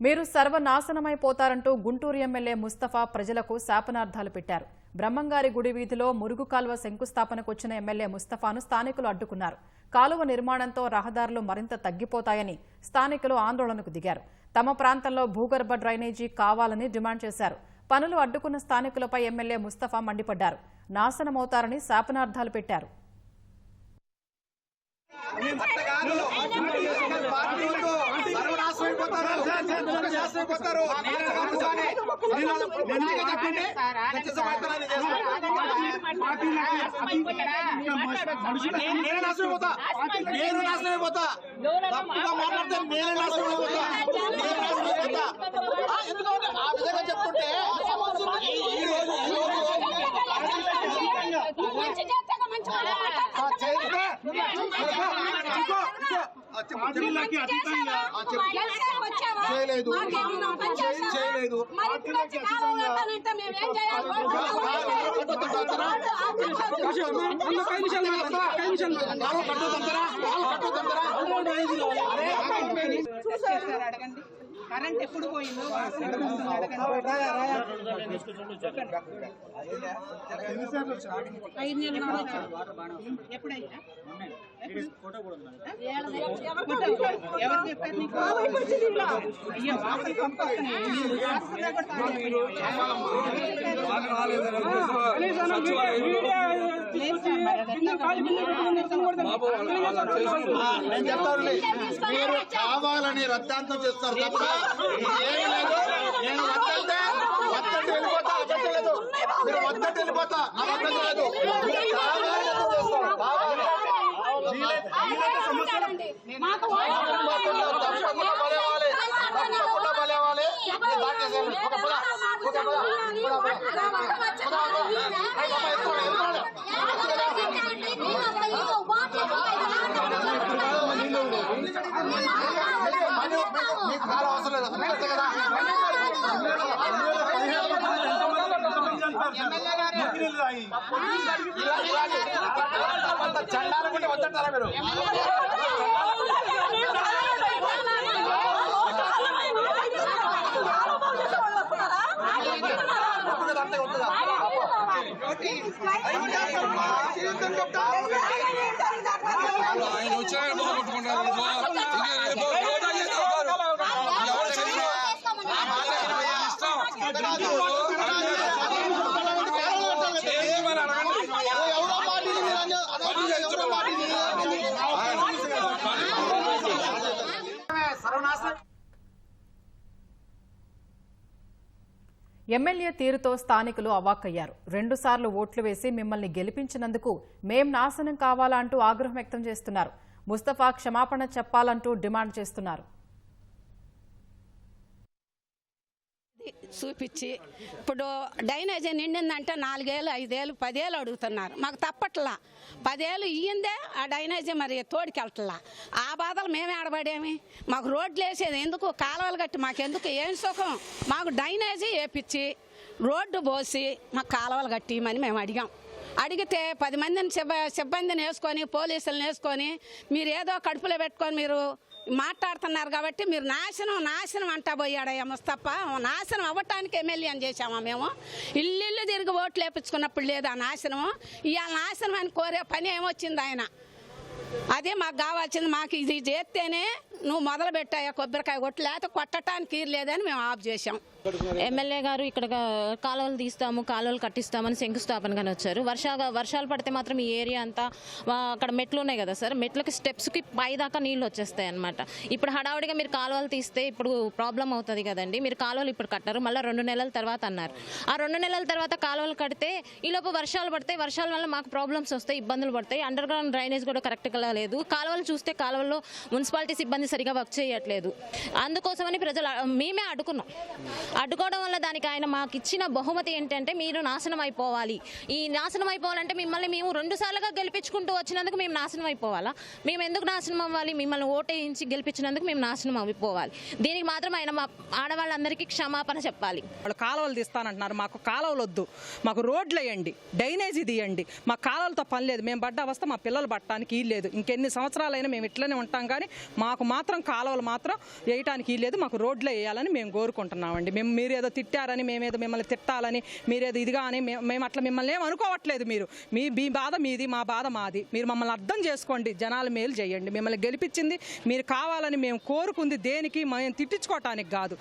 మీరు సర్వనాశనమైపోతారంటూ గుంటూరు ఎమ్మెల్యే ముస్తఫా ప్రజలకు శాపనార్థాలు పెట్టారు బ్రహ్మంగారి గుడి వీధిలో మురుగు కాలువ శంకుస్థాపనకు వచ్చిన ఎమ్మెల్యే ముస్తఫాను స్థానికులు అడ్డుకున్నారు కాలువ నిర్మాణంతో రహదారులు మరింత తగ్గిపోతాయని స్థానికులు ఆందోళనకు దిగారు తమ ప్రాంతంలో భూగర్భ డ్రైనేజీ కావాలని డిమాండ్ చేశారు పనులు అడ్డుకున్న స్థానికులపై ఎమ్మెల్యే ముస్తఫా మండిపడ్డారు నాశనమవుతారని శాపనార్థాలు పెట్టారు పార్టీలకు మంచిగా చెప్పండి ఖచ్చితమైతేనే చేస్తాను. నేను నేను నాశనమైపోతా తప్పుగా మాట్లాడితే నేను నాశనమైపోతా నేను నాశనమైపోతా ఆ, ఎందుకంటే ఆ విధంగా చెప్తుంటే ఈ- రోజు ఈ రోజు మంచి చేస్తాగా చేయలేదు. చేయలేదు. చేశారు అడగండి కరెంట్ ఎప్పుడు పోయిందో ఐదు నెలల. ఎప్పుడైనా? ఎవరు చెప్పారు నీకు? అయ్యో వాసన పంపొస్తున్నాయి. మరి అది? ఎట్లా నేను చెప్తాను మీరు కావాలని రద్దాంతం చేస్తారు తప్ప నేను వద్దంటే వద్దంటే వెళ్ళిపోతా అబద్ధం లేదు మీరు వద్దంటే వెళ్ళిపోతా అబద్ధం లేదు మాకు తప్పకుండా బలేవాలి ఒక పద ఒక పద పద పద మరి మీకు- మీకు కాలం చండాలకుంటే వద్దంటారా మీరు అంతే ఉంటుందా ఆయన వచ్చాక బాగుంటున్నారు ఇక రేపు రోజు అయ్యేది కాదు. ఎవరు చేయరు. ఆ మాట ఆయన ఇష్టం. చేయమని అడగండి. ఎవరో పార్టీని మీరు అన్న- అన్న- ఎవరో పార్టీని సర్వనాశనం. ఎమ్మెల్యే తీరుతో స్థానికులు అవాక్కయ్యారు. రెండుసార్లు ఓట్లు వేసి మిమ్మల్ని గెలిపించినందుకు మేం నాశనం కావాలా అంటూ ఆగ్రహం వ్యక్తం చేస్తున్నారు. ముస్తఫా క్షమాపణ చెప్పాలంటూ డిమాండ్ చేస్తున్నారు. చూపించి ఇప్పుడు డైనేజీ నిండిందంటే నాలుగేళ్ళు ఐదేళ్ళు పదేళ్ళు అడుగుతున్నారు. మాకు తప్పట్లా. పదేళ్ళు ఇయ్యిందే ఆ డైనేజీ మరి తోడికెళ్ళట్లా ఆ బాధలు మేమే ఆడబడేమి? మాకు రోడ్లు వేసేది ఎందుకు? కాలువలు కట్టి మాకెందుకు? ఏం సుఖం? మాకు డైనేజీ వేపించి రోడ్డు పోసి మాకు కాలువలు కట్టిమని మేము అడిగాం. అడిగితే పది మందిని సిబ్బ సిబ్బందిని వేసుకొని పోలీసులను వేసుకొని మీరు ఏదో కడుపులో పెట్టుకొని మీరు మాట్లాడుతున్నారు కాబట్టి మీరు నాశనం నాశనం అంటా పోయాడయ్యా ముస్తప్ప నాశనం అవ్వటానికి ఎమ్మెల్యే అని చేశామా మేము? ఇల్లు తిరిగి ఓట్లు వేపించుకున్నప్పుడు లేదు ఆ నాశనం ఇవాళ నాశనం అని కోరే పని ఏమొచ్చింది ఆయన? అదే మాకు కావాల్సింది మాకు ఇది చేస్తేనే నువ్వు మొదలు పెట్టాయా కొబ్బరికాయ కొట్టు లేకపోతే కొట్టడానికి లేదని మేము ఆఫ్ చేసాం ఎమ్మెల్యే గారు ఇక్కడ కాలువలు తీస్తాము కాలువలు కట్టిస్తామని శంకుస్థాపనగానే వచ్చారు. వర్షా వర్షాలు పడితే మాత్రం ఈ ఏరియా అంతా అక్కడ మెట్లు ఉన్నాయి కదా సార్ మెట్లకి స్టెప్స్కి పై దాకా నీళ్ళు వచ్చేస్తాయి అనమాట ఇప్పుడు హడావుడిగా మీరు కాలువలు తీస్తే ఇప్పుడు ప్రాబ్లం అవుతుంది కదండి. మీరు కాలువలు ఇప్పుడు కట్టారు మళ్ళీ రెండు నెలల తర్వాత అన్నారు. ఆ రెండు నెలల తర్వాత కాలువలు కడితే ఈలోపు వర్షాలు పడతాయి వర్షాల వల్ల మాకు ప్రాబ్లమ్స్ వస్తాయి ఇబ్బందులు పడతాయి. అండర్ గ్రౌండ్ డ్రైనేజ్ కూడా కరెక్ట్గా లేదు. కాలువలు చూస్తే కాలువల్లో మున్సిపాలిటీ సిబ్బంది సరిగా వర్క్ చేయట్లేదు. అందుకోసమని ప్రజలు మేమే అడ్డుకున్నాం. అడ్డుకోవడం వల్ల దానికి ఆయన మాకు ఇచ్చిన బహుమతి ఏంటంటే మీరు నాశనం అయిపోవాలి ఈ నాశనం అయిపోవాలంటే మిమ్మల్ని మేము రెండు సార్లుగా గెలిపించుకుంటూ వచ్చినందుకు మేము నాశనం అయిపోవాలా మేము ఎందుకు నాశనం అవ్వాలి మిమ్మల్ని ఓటేయించి గెలిపించినందుకు మేము నాశనం అయిపోవాలి దీనికి మాత్రం ఆయన మా ఆడవాళ్ళందరికీ క్షమాపణ చెప్పాలి. వాళ్ళు కాలువలు తీస్తానంటున్నారు. మాకు కాలువలు వద్దు. మాకు రోడ్లు వేయండి. డ్రైనేజీ తీయండి. మా కాలువలతో పని లేదు. మేము పడ్డ అవస్థ మా పిల్లలు పట్టడానికి లేదు. ఇంకెన్ని సంవత్సరాలైనా మేము ఇట్లనే ఉంటాం కానీ మాకు మాత్రం కాలువలు మాత్రం వేయటానికి లేదు. మాకు రోడ్లు వేయాలని మేము కోరుకుంటున్నామండి. మేము మీరు ఏదో తిట్టారని మేమేదో మిమ్మల్ని తిట్టాలని మీరేదో ఇదిగా అని మేము అట్లా మిమ్మల్ని ఏం అనుకోవట్లేదు మీరు. మీ మీ బాధ మీది మా బాధ మాది. మీరు మమ్మల్ని అర్థం చేసుకోండి. జనాల మేలు చేయండి. మిమ్మల్ని గెలిపించింది మీరు కావాలని మేము కోరుకుంది దేనికి? మేము తిట్టించుకోవటానికి కాదు.